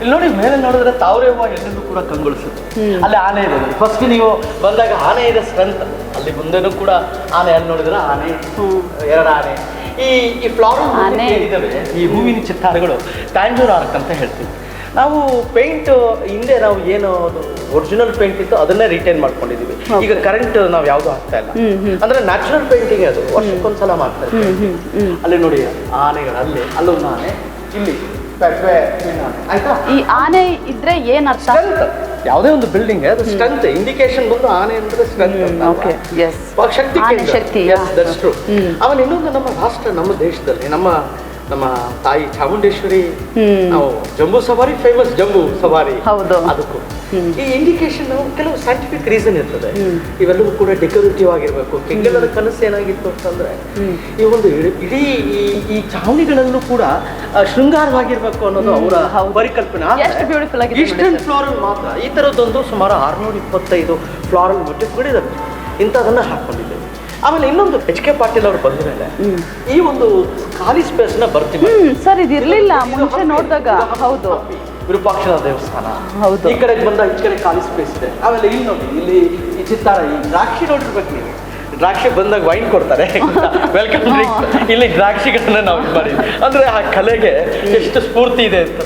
ಇಲ್ಲಿ ನೋಡಿ ಮೇಲೆ ನೋಡಿದ್ರೆ ತಾವರೆ ಹೂವು ಎಲ್ಲೆಲ್ಲೂ ಕೂಡ ಕಂಗೊಳಿಸುತ್ತೆ. ಅಲ್ಲಿ ಆನೆ ಇದೆ. ಫಸ್ಟ್ ನೀವು ಬಂದಾಗ ಆನೆ ಇದೆ ಸ್ಟ್ರೆಂತ್. ಅಲ್ಲಿ ಮುಂದೆನೂ ಕೂಡ ಆನೆ ಅಲ್ಲಿ ನೋಡಿದ್ರೆ ಆನೆ ಎರಡು ಆನೆ. ಈ ಈ ಫ್ಲವರ್ ಆನೆ. ಇದಾವೆ ಈ ಹೂವಿನ ಚಿತ್ತಾರಗಳು ಟ್ಯಾಂಜೂರ್ ಆರ್ಕ್ ಅಂತ ಹೇಳ್ತೀವಿ. ನಾವು ಪೇಂಟ್ ಹಿಂದೆ ನಾವು ಏನು ಒರಿಜಿನಲ್ ಪೇಂಟ್ ಇತ್ತು ಅದನ್ನೇ ರಿಟೈನ್ ಮಾಡ್ಕೊಂಡಿದೀವಿ. ಈಗ ಕರೆಂಟ್ ನಾವು ಯಾವುದು ಹಾಕ್ತಾ ಇಲ್ಲ. ಅಂದ್ರೆ ನ್ಯಾಚುರಲ್ ಪೇಂಟಿಂಗ್ ಅದು ವರ್ಷಕ್ಕೊಂದ್ಸಲ ಮಾಡ್ತಾ ಇರ್ತೀವಿ ಅಲ್ಲಿ ನೋಡಿ ಆನೆಗಳು ಅಲ್ಲಿ ಅಲ್ಲೊಂದು ಆನೆ ಇಲ್ಲಿ. ಈ ಆನೆ ಇದ್ರೆ ಏನ್ ಅರ್ಥ? ಯಾವುದೇ ಒಂದು ಬಿಲ್ಡಿಂಗ್ ಅದು ಸ್ಟ್ರೆಂತ್ ಇಂಡಿಕೇಶನ್ ಬಂದು ಆನೆ ಅಂದ್ರೆ ಸ್ಟ್ರೆಂತ್ ಓಕೆ ಎಸ್ ಅವಾಗ ಶಕ್ತಿ. ಆಮೇಲೆ ಇನ್ನೊಂದು ನಮ್ಮ ರಾಷ್ಟ್ರ ನಮ್ಮ ದೇಶದಲ್ಲಿ ನಮ್ಮ ನಮ್ಮ ತಾಯಿ ಚಾಮುಂಡೇಶ್ವರಿ ನಾವು ಜಂಬೂ ಸವಾರಿ ಫೇಮಸ್ ಜಂಬೂ ಸವಾರಿ. ಹೌದು. ಅದಕ್ಕೂ. ಈ ಇಂಡಿಕೇಶನ್ ಕೆಲವು ಸೈಂಟಿಫಿಕ್ ರೀಸನ್ ಇರ್ತದೆ. ಇವೆಲ್ಲವೂ ಕೂಡ ಡೆಕೋರೇಟಿವ್ ಆಗಿರ್ಬೇಕು. ಕೆಂಗಲರ ಕನಸು ಏನಾಗಿತ್ತು ಅಂತಂದ್ರೆ ಈ ಒಂದು ಇಡೀ- ಈ ಈ ಚಾವಣಿಗಳಲ್ಲೂ ಕೂಡ ಶೃಂಗಾರವಾಗಿರ್ಬೇಕು ಅನ್ನೋದು ಅವರ ಪರಿಕಲ್ಪನೆ. ಈಸ್ಟರ್ನ್. ಫ್ಲಾರಲ್ ಮಾತ್ರ ಈ ಥರದ್ದೊಂದು ಸುಮಾರು ಆರ್ನೂರ ಇಪ್ಪತ್ತೈದು ಫ್ಲಾರಲ್ ಮೊಟಿಫ್ಗಳಿದಾವೆ ಇಂಥದನ್ನ ಹಾಕೊಂಡಿದ್ದೇವೆ. ಆಮೇಲೆ ಇನ್ನೊಂದು ಎಚ್ ಕೆ ಪಾಟೀಲ್ ಅವರು ಬಂದ ಮೇಲೆ ಈ ಒಂದು ಖಾಲಿ ಸ್ಪೇಸ್ನ ಬರ್ತೀವಿ ಸರ್ ಇದು ಇರಲಿಲ್ಲ. ಮುಂಚೆ ನೋಡಿದಾಗ ಹೌದು. ವಿರೂಪಾಕ್ಷರ ದೇವಸ್ಥಾನ. ಹೌದು. ಈ ಕಡೆ ಬಂದ ಈ ಕಡೆ ಖಾಲಿ ಸ್ಪೇಸ್ ಇದೆ. ಆಮೇಲೆ ಇಲ್ಲಿ ನೋಡಿ ಇಲ್ಲಿ ಈ ಚಿತ್ತಾರ ಈ ದ್ರಾಕ್ಷಿ ನೋಡಿರ್ಬೇಕು ನೀವು. ದ್ರಾಕ್ಷಿ ಬಂದಾಗ ವೈನ್ ಕೊಡ್ತಾರೆ. ವೆಲ್ಕಮ್ ಡ್ರಿಂಕ್ ಇಲ್ಲಿ ದ್ರಾಕ್ಷಿಗಳನ್ನ ನಾವು ಮಾಡಿ ಮಾಡಿದ್ವಿ. ಅಂದ್ರೆ ಆ ಕಲೆಗೆ ಎಷ್ಟು ಸ್ಫೂರ್ತಿ ಇದೆ ಅಂತ